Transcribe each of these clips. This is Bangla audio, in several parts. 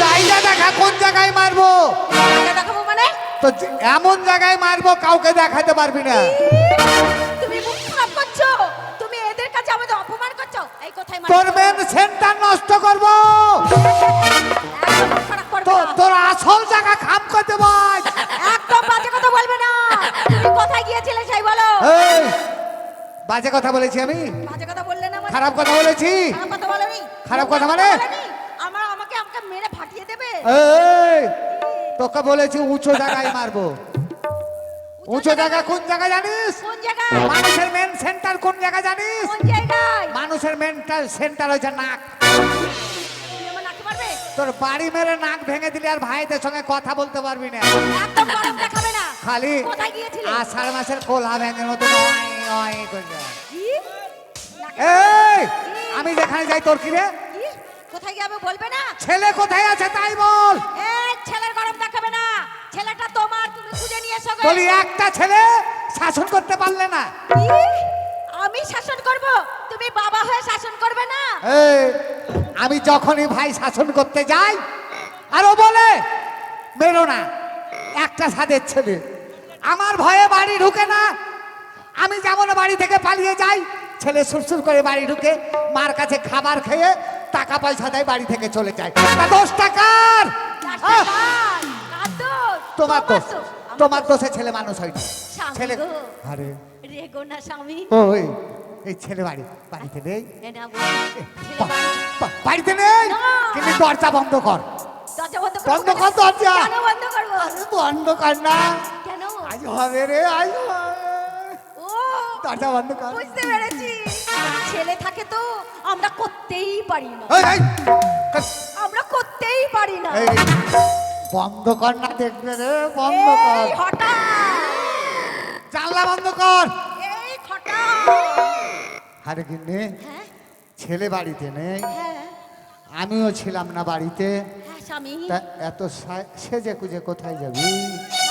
জায়গা দেখা কোন জায়গায় মারবো? জায়গা দেখাবো মানে? তো এমন জায়গায় মারবো কাউকে দেখাতে পারবি না। তুমি মুখ খারাপ করছ। তুমি এদের কাছে আমাদের অপমান করছ। এই কোথায় মার তোর মেন সেন্টার নষ্ট করব। তোর আসল জায়গা খাম করতে বল। একদম বাজে কথা বলবে না। তুমি কোথায় গিয়েছিলে সেই বলো। বাজে কথা বলেছি আমি। বাজে কথা বললে না মানে? খারাপ কথা বলেছি। খারাপ কথা বলোনি। খারাপ কথা মানে? বলোনি? আমার আমাকে আমাকে মেরে ফাটিয়ে দেবে? এই তোকে বলেছি উঁচু জায়গায় মারবো। উঁচু জায়গা কোন জায়গা জানিস? কোন জায়গায়? মানুষের মেন সেন্টার কোন জায়গা জানিস? কোন জায়গায়? মানুষের মেন্টাল সেন্টার হচ্ছে নাক। তোর বাড়ি মেরে নাক ভেঙে দিলে আর ভাইদের সঙ্গে কথা বলতে পারবি না। একদম গরম দেখাবে না। খালি কোথায় গিয়েছিলে? আষাঢ় মাসের কোলা ভেঙে মতো করে। এই আমি যেখানে যাই তোর কি রে? কোথায় যাবে বলবে না? ছেলে কোথায় আছে তাই বল। এই ছেলের গরম দেখাবে না। ছেলেটা তোমার তুমি খুঁজে নিয়ে এসো বলি একটা ছেলে শাসন করতে পারলে না। কি? আমি শাসন করব? তুমি বাবা হয়ে শাসন করবে না? আমি যখনই ভাই শাসন করতে যাই আর ও বলে মেরো না একটা সাদের ছেলে। আমার ভয়ে বাড়ি ঢুকে না। আমি যেমন বাড়ি থেকে পালিয়ে যাই ছেলে সুরসুর করে বাড়ি ঢুকে মার কাছে খাবার খেয়ে টাকা পয়সা দেয় বাড়ি থেকে চলে যায়। দশ টাকার! দোষ? তোমার দোষ। দোষ। তোমার দোষ। দোষে ছেলে মানুষ হয়নি। স্বামী ছেলে। আরে। রেগো না স্বামী। ওই এই ছেলে বাড়ি বাড়িতে নেই। না বাড়িতে নেই? কিন্তু দরজা বন্ধ কর। দরজা বন্ধ বন্ধ কর দরজা। বন্ধ কর না। কেন? আজ হবে রে আজ দরজা বন্ধ কর। বুঝতে পেরেছি। ছেলে থাকে তো আমরা করতেই পারি না। আমরা করতেই পারি না। বন্ধ কর না দেখবে রে বন্ধ কর। জানলা বন্ধ কর। এই আরে কিন্তু হ্যাঁ? ছেলে বাড়িতে নেই। হ্যাঁ। আমিও ছিলাম না বাড়িতে। হ্যাঁ তা এত সেজে কুজে কোথায় যাবি?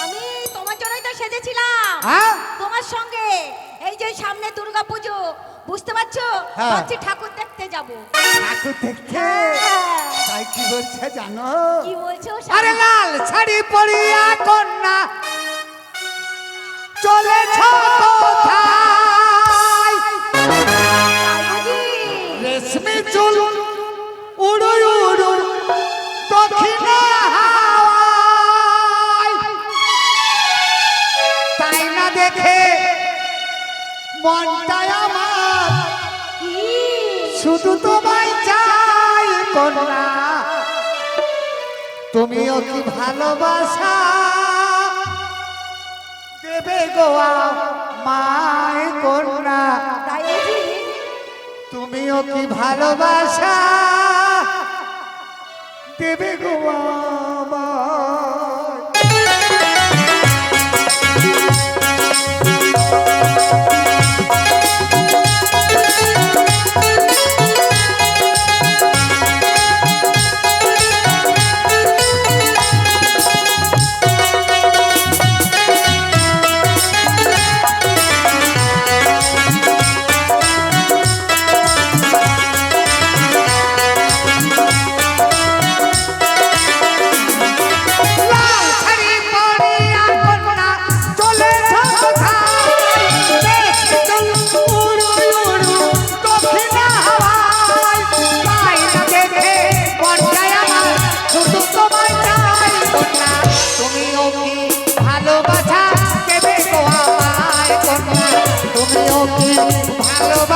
আমি তোমার জন্যই তো সেজেছিলাম। তোমার সঙ্গে এই যে সামনে দুর্গা পুজো বুঝতে পারছ? হ্যাঁ। ভাবছি ঠাকুর দেখতে যাব। ঠাকুর দেখতে? হ্যাঁ। তাই কি বলছে জানো? কি বলছো? আরে লাল শাড়ি পরিয়া কন্যা। চলেছ কোথায়? রেশমি চুল উড়ু উড়ু দক্ষিণে হাওয়ায়। তাই না দেখে কি? শুধু তোমায় চাই, কন্যা। তুমিও কি ভালোবাসা? দেবে গোয়া মায় কন্যা? তুমিও কি ভালোবাসা? দেবে গোয়া লাল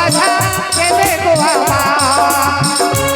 ভালোবাসা দেবে গো আমায়?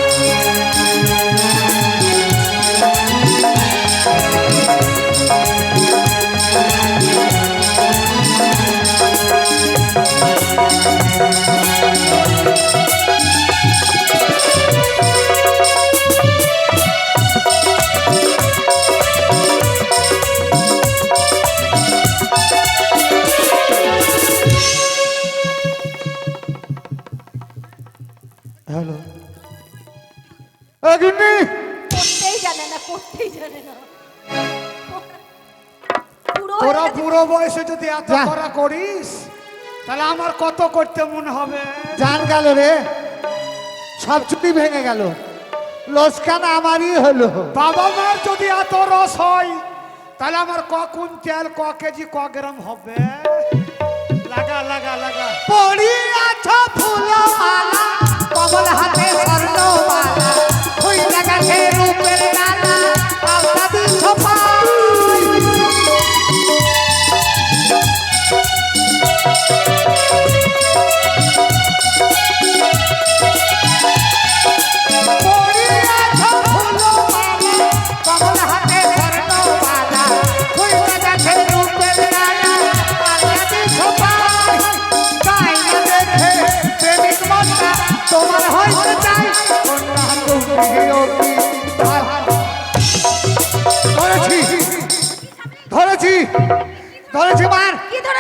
এত করা করিস? তাহলে আমার কত করতে মনে হবে? জান গেল রে। সব চুটি ভেঙে গেল। লোসকান আমারই হলো। বাবা মার যদি এত রস হয় তাহলে আমার ক কুইন্টাল ক কেজি ক গ্রাম হবে? লাগা লাগা লাগা। পড়ি আছো ফুলমালা কমল হাতে স্বর্ণমালা ফুল লাগাছে রূপের নালা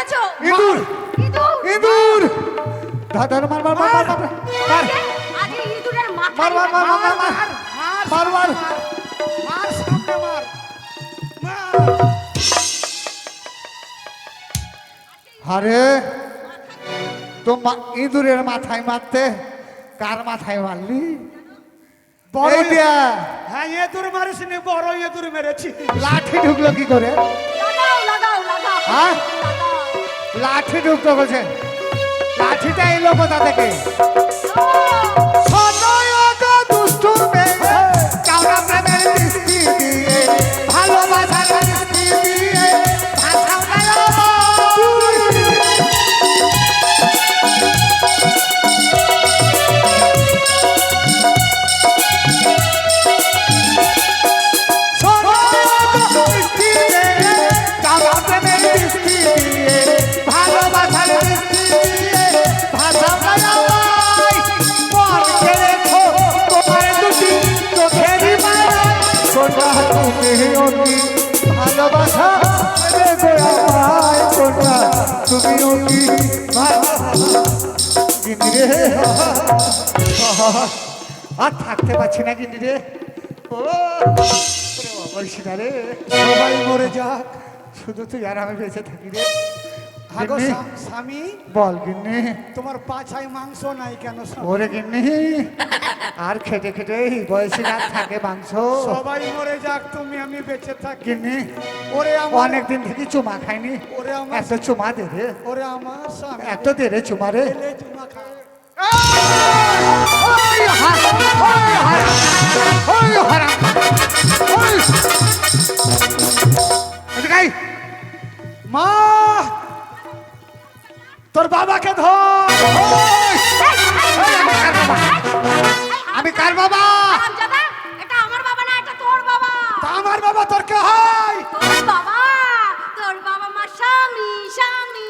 ধরেছো ইঁদুর ইঁদুর ইঁদুর মার মার মার মার মার মার আজ এই ইঁদুরের মার মার মার মার মার মার মার মার সামনে মার মার আরে তো মা- ইঁদুরের মাথায় মারতে কার মাথায় মারলি বড় হ্যাঁ মারিস এদুর মেরেছি লাঠি ঢুকলো কি করে লাগাও লাগাও লাগাও হ্যাঁ? লাঠি যুক্ত বলছে লাঠিটা এলো কোথা থেকে। আর থাকতে পারছি না কিন্তু রে। ও বলছি না রে। সবাই মরে যাক। শুধু তুই আর আমি বেঁচে থাকি রে। হাগো স্বামী। বল গিন্নি। তোমার পাছায় মাংস নাই কেন? ওরে গিন্নি। আর খেটে খেটে বয়সে আর থাকে মাংস। সবাই মরে যাক তুমি আমি বেঁচে থাকি। গিন্নি ওরে আমার অনেকদিন থেকে চুমা খাইনি। ওরে আমার এত চুমা দে রে। ওরে আমার স্বামী। এত দে রে চুমা রে। চুমা খা। আয়। মা তোর বাবাকে ধর আমি কার বাবা? এটা আমার বাবা না এটা তোর বাবা আমার বাবা তোর কে হয় তোর বাবা তোর বাবা মা স্বামী স্বামী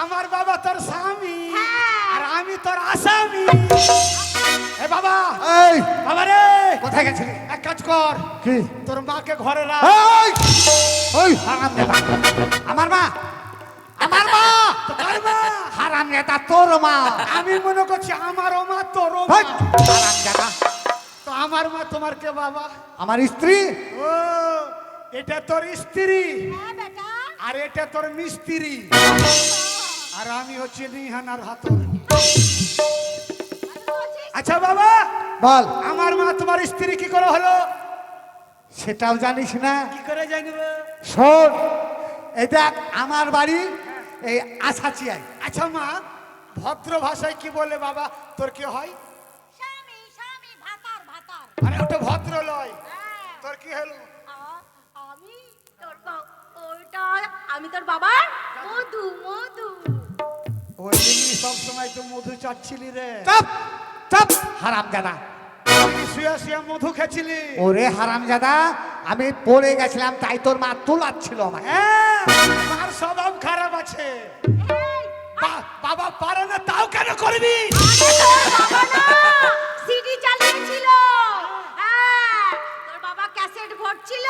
আমার বাবা তোর স্বামী তোর আসামি। এ বাবা এই। বাবা রে কোথায় গেছিলি? এক কাজ কর। কি? তোর মাকে ঘরে রাখ। ওই ওই হারাম নেতা। আমার মা। আমার মা! তো কার মা? হারাম নেতা তোর মা। আমি মনে করছি আমারও মা তোর মা। হারাম নেতা। তো আমার মা তোমার কে বাবা? আমার স্ত্রী। ও এটা তোর স্ত্রী। হ্যাঁ বেটা। আর এটা তোর মিস্ত্রি। আর আমি হচ্ছি নিহানার হাতর আচ্ছা বাবা বল। আমার মা তোমার স্ত্রী কি করে হলো? সেটাও জানিস না। কি করে জানবে? শোন এই দেখ আমার বাড়ি এই আসাচিয়ায় আচ্ছা মা ভদ্র ভাষায় কি বলে বাবা? তোর কি হয়? স্বামী স্বামী ভাতার ভাতার। আরে ওটা ভদ্র লয়। হ্যাঁ। তোর কি হলো? আ- আমি তোর আমি তোর বাবার মধু মধু। সবসময় তো মধু চাচ্ছিলি রে। চাপ চাপ। হারাম দাদা তুই শুয়ে শুয়ে মধু খেছিলি। ওরে হারাম দাদা আমি পড়ে গেছিলাম তাই তোর মা তোলাচ্ছিল আমাকে। হ্যাঁ স্বভাব খারাপ আছে। বা- বাবা পারে না তাও কেন করবি? আরে বাবা না সিডি চালিয়েছিল। হ্যাঁ তোর বাবা ক্যাসেট ভরছিল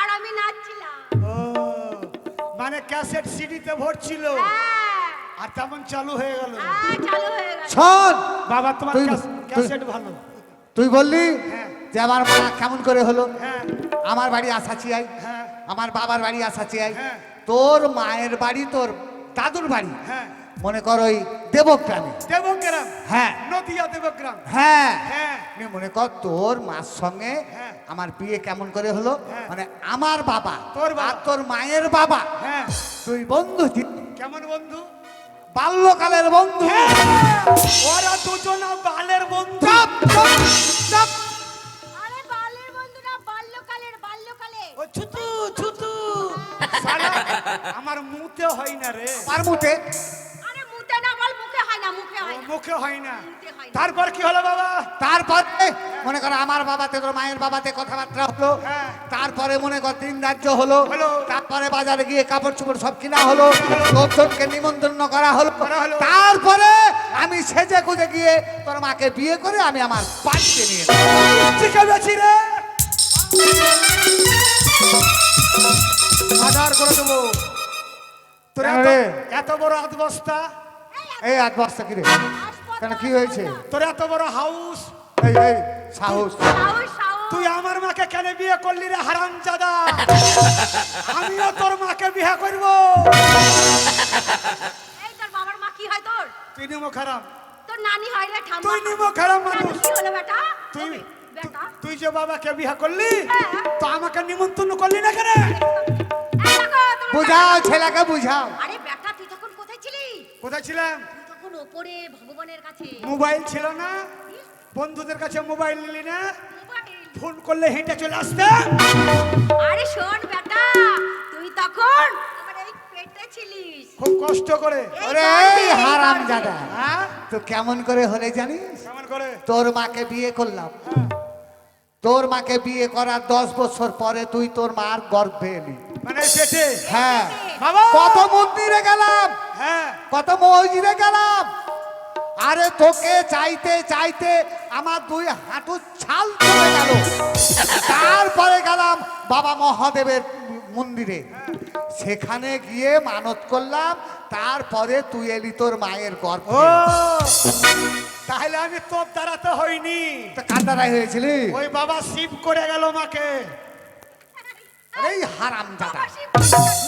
আর আমি নাচছিলাম। ও মানে ক্যাসেট সিডিতে ভরছিল? হ্যাঁ। আর তেমন চালু হয়ে গেল। হ্যাঁ চালু হয়ে গেল। শোন! বাবা তোমার ক্যাসেট ভালো। তুই বললি হ্যাঁ। যে আমার মা কেমন করে হলো? হ্যাঁ। আমার বাড়ি আসাচিয়াই। হ্যাঁ। আমার বাবার বাড়ি আসাচিয়াই। হ্যাঁ। তোর মায়ের বাড়ি তোর দাদুর বাড়ি। হ্যাঁ। মনে করো ওই দেবগ্রামে। দেবগ্রাম? হ্যাঁ। নদিয়া দেবগ্রাম? হ্যাঁ। হ্যাঁ। মনে কর তোর মার সঙ্গে। আমার বিয়ে কেমন করে হলো। মানে আমার বাবা তোর বাবা। তোর মায়ের বাবা। হ্যাঁ। তুই বন্ধু। কেমন বন্ধু? বাল্যকালের বন্ধু। ওরা দুজন বালের বন্ধু। আরে বালের বন্ধু না বাল্যকালের বাল্যকালে। ও ছুতু ছুতু। আমার মুতে হয় না রে। আর মুটে মুতে না মুখে হয় না। মুখে হয় না। মুখে হয় না। তারপর কি হলো বাবা? তারপরে মনে করো আমার বাবাতে তোর মায়ের বাবাতে কথাবার্তা হলো। হ্যাঁ। তারপরে মনে কর দিন রাজ্য হলো। হলো। তারপরে বাজারে গিয়ে কাপড় চোপড় সব কিনা হলো। লোকজনকে নিমন্ত্রণ করা হলো। করা হলো। তারপরে আমি সেজে গুজে গিয়ে তোর মাকে বিয়ে করে আমি আমার বাড়িতে নিয়ে এলাম। রে। করে দেবো। তোর কেন এত- রে? এত বড় বস্তা এই আট বস্তা কিরে কেন কি হয়েছে? তোর এত বড় হাউস? এই এই সাহস। তুই আমার মাকে কেন বিয়ে করলি রে হারাম জাদা আমিও তোর মাকে বিয়ে করব। এই তোর বাবার মা কি হয় তোর? তুই নিমো খারাপ তোর নানি হয় রে ঠাম্মা তুই নিমো খারাপ মানুষ। কি হলো বেটা? তুই বেটা। তুই যে বাবাকে বিয়ে করলি হ্যাঁ। তো আমাকে নিমন্ত্রণ করলি না কেন? বুঝাও ছেলেকে বুঝাও। আরে বেটা তুই তখন কোথায় ছিলি কোথায় ছিলাম? তুই তখন ওপরে ভগবানের কাছে। মোবাইল ছিল না? বন্ধুদের কাছে মোবাইল নিলি না? ফোন করলে হেঁটে চলে আসতে? আরে শোন বেটা তুই তখন আমার এই পেটে ছিলিস। খুব কষ্ট করে। এই হারাম। জাদা। হ্যাঁ? তো কেমন করে হলে জানিস? কেমন করে? তোর মাকে বিয়ে করলাম। হ্যাঁ। তোর মাকে বিয়ে করার দশ বছর পরে তুই তোর মার গর্ভে এলি। মানে পেটে? হ্যাঁ। কত মন্দিরে গেলাম? হ্যাঁ। কত মসজিদে গেলাম? আরে তোকে চাইতে চাইতে আমার দুই হাঁটু ছাল চলে গেল। তারপরে গেলাম বাবা মহাদেবের মন্দিরে। সেখানে গিয়ে মানত করলাম তারপরে তুই এলি তোর মায়ের গর্ভ। তাহলে আমি তোর দ্বারা তো হইনি কান্দারাই হয়েছিলি? ওই বাবা শিব করে গেল মাকে। এই হারাম দাদা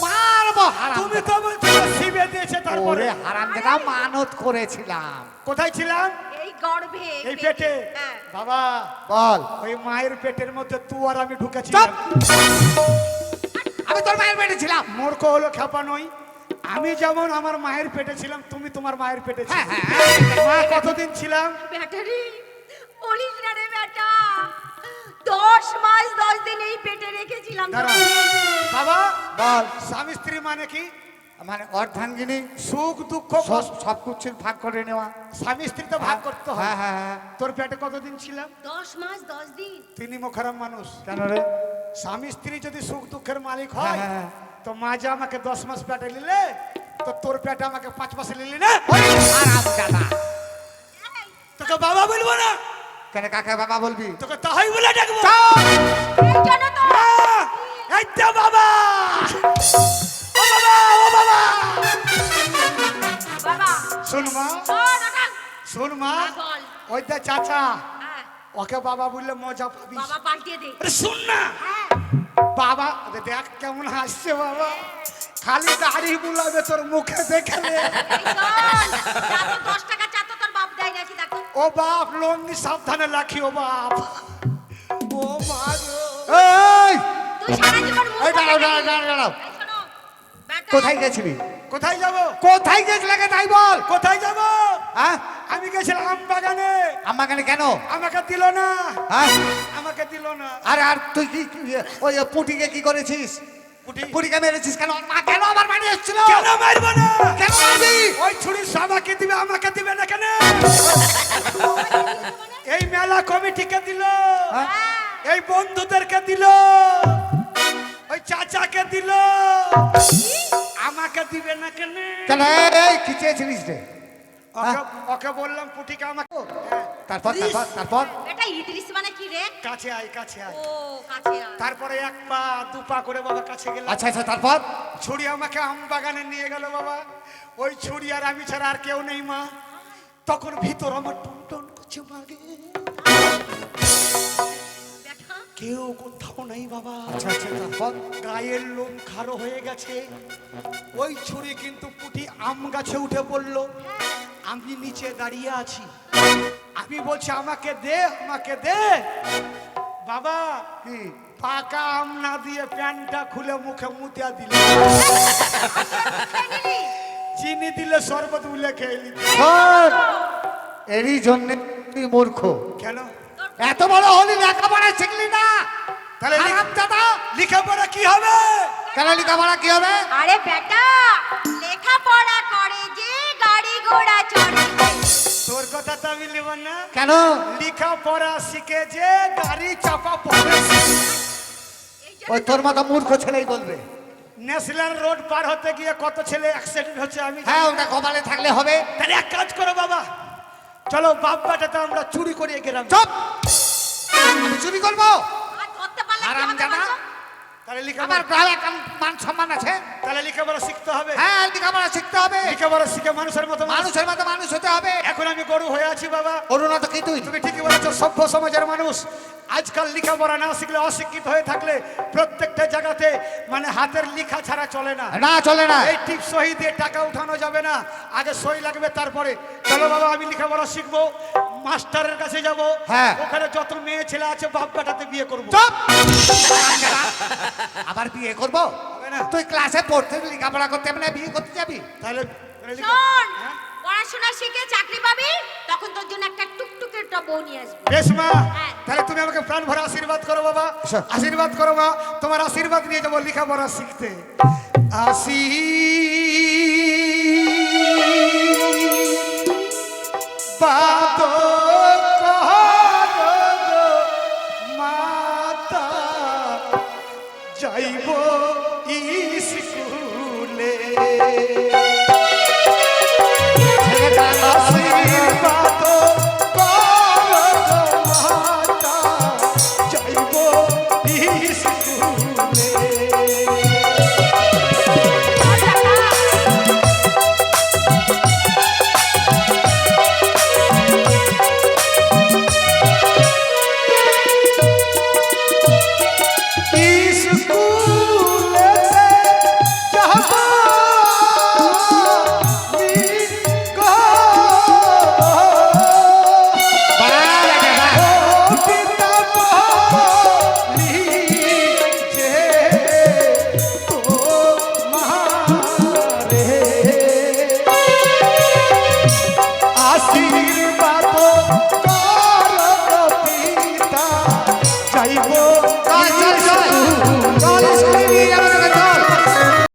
মারবো হারাম তুমি তো বলছো শিবে দিয়েছে তারপরে। হারাম দাদা মানত করেছিলাম। কোথায় ছিলাম? এই গর্ভে এই পেটে। হ্যাঁ। বাবা বল। ওই মায়ের পেটের মধ্যে তুই আর আমি ঢুকেছিলাম। আমি তোর মায়ের পেটে ছিলাম। মূর্খ হলো খেপা নই। আমি যেমন আমার মায়ের পেটে ছিলাম তুমি তোমার মায়ের পেটে হ্যাঁ ছিলে। হ্যাঁ মা কতদিন ছিলাম? ব্যাটারি বলিস না রে বেটা। দশ মাস দশ দিন এই পেটে রেখেছিলাম। বাবা বল। স্বামী স্ত্রী মানে কি? মানে অর্ধাঙ্গিনী। সুখ দুঃখ সব কিছুর ভাগ করে নেওয়া। স্বামী স্ত্রী তো ভাগ করতে হয়। হ্যাঁ হ্যাঁ হ্যাঁ। তোর পেটে কতদিন ছিলাম দশ মাস দশ দিন। তিনি মোখারাম মানুষ। কেন রে? স্বামী স্ত্রী যদি সুখ দুঃখের মালিক হ্যাঁ, হয় হ্যাঁ। তো মা যে আমাকে দশ মাস পেটে নিলে তো তোর পেটে আমাকে পাঁচ মাসে নিলি না? তোকে বাবা বলব না? কেন কাকে বাবা বলবি? তোকে তাহাই বলে ডাকবো। এই তো? এই তো বাবা। ও বাবা ও বাবা। বাবা। শোন মা শোন মা হ্যাঁ, ওই তো চাচা। হ্যাঁ। ওকে বাবা বললে মজা পাবি। বাবা পাল্টিয়ে দে। আরে শোন না। হ্যাঁ। বাবা দেখ কেমন হাসছে বাবা। খালি দাড়ি বুলাবে তোর মুখে এই ও বাপ লঙ্গি সাবধানে রাখি ও বাপ। ও গো। এই! তুই সারা জীবন এই দাঁড়াও দাঁড়াও দাঁড়াও কোথায় গেছিলি? কোথায় যাব? কোথায় গেছিলে কে তাই বল। কোথায় যাব? হ্যাঁ? আমি গেছিলাম আম বাগানে। আমাকে কেন? আমাকে দিল না। হ্যাঁ? আমাকে দিল না। আরে আর তুই কি কি- ওই পুটিকে কি করেছিস? পুটিকে মেরেছিস কেন? মা কেন আমার বাড়ি এসেছিল? কেন মারবো না? কেন মারবি? ওই ছুরি আমাকে দিবে আমাকে দিবে না কেন? এই মেলা কমিটিকে দিল। হ্যাঁ? এই বন্ধুদেরকে দিল। ওই চাচাকে দিল। আমাকে দিবে না কেন? কেন? এই কি চেয়েছিলিস রে? ওকে ওকে বললাম পুটিকে আমাকে। হ্যাঁ, তারপর তারপর তারপর? বেটা ইদ্রিস মানে কি রে? কাছে আয় কাছে আয়। ও কাছে আয়। তারপরে এক পা দু পা করে বাবা কাছে গেলাম। আচ্ছা আচ্ছা তারপর? ছুরি আমাকে আম বাগানে নিয়ে গেল বাবা। ওই ছুরি আর আমি ছাড়া আর কেউ নেই মা। তখন ভিতর আমার টন টন করছে মাগে কেউ কোথাও নাই বাবা। আচ্ছা আচ্ছা তারপর? গায়ের লোম খাড়ো হয়ে গেছে। ওই ছুরি কিন্তু পুটি আম গাছে উঠে পড়ল। আমি নিচে দাঁড়িয়ে আছি। আমি বলছি আমাকে দে আমাকে দে। বাবা কি পাকা আম না দিয়ে প্যান্টটা খুলে মুখে মুতিয়া দিল। চিনি দিলে শরবত উলে খেয়ে নিত এরই জন্য তুই মূর্খ। কেন? এত বড় হলি লেখাপড়া শিখলি না। তাহলে লেখাপড়া কি হবে? কেন লেখাপড়া কি হবে? আরে বেটা লেখাপড়া করে গাড়ি তোর কথা তো আমি নেব না। কেন? লেখাপড়া শিখে যে গাড়ি চাপা পড়ে ওই তোর মতো মূর্খ ছেলেই বলবে। ন্যাশনাল রোড পার হতে গিয়ে কত ছেলে অ্যাক্সিডেন্ট হচ্ছে আমি হ্যাঁ ওটা। কপালে থাকলে হবে। তাহলে এক কাজ করো বাবা। চলো বাপ বেটাতে আমরা চুরি করে গেলাম। চুপ! আমি চুরি করব। আর ধরতে পারলে কি হারাম হবে জানা। তাহলে আমার লেখাপড়া গ্রামে একটা মান সম্মান আছে? তাহলে লেখাপড়া শিখতে হবে। হ্যাঁ লেখাপড়া শিখতে হবে। লেখাপড়া শিখে মানুষের মতো মানুষের মতো মানুষ হতে হবে। এখন আমি গরু হয়ে আছি বাবা। অরুণা তো কি তুই? তুমি ঠিকই বলেছ সভ্য সমাজের মানুষ। আজকাল লেখাপড়া না শিখলে অশিক্ষিত হয়ে থাকলে প্রত্যেকটা জায়গাতে মানে হাতের লেখা ছাড়া চলে না। না চলে না। এই টিপ সহি দিয়ে টাকা উঠানো যাবে না। আগে সই লাগবে তারপরে চলো বাবা আমি লেখাপড়া শিখব মাস্টারের কাছে যাব। হ্যাঁ। ওখানে যত মেয়ে ছেলে আছে বাপ বেটাতে বিয়ে করব। চুপ! আবার বিয়ে করব? হবে না। তুই ক্লাসে পড়তে লেখাপড়া করতে হবে না বিয়ে করতে যাবি? তাহলে হ্যাঁ? পড়াশোনা শিখে চাকরি পাবি? তখন তোর জন্য একটা টুকটুকের একটা বউ নিয়ে আসবি বেশ মা হ্যাঁ। তাহলে তুমি আমাকে প্রাণ ভরা আশীর্বাদ করো বাবা আচ্ছা। আশীর্বাদ করো মা তোমার আশীর্বাদ নিয়ে যাব লেখাপড়া শিখতে আসি বাদ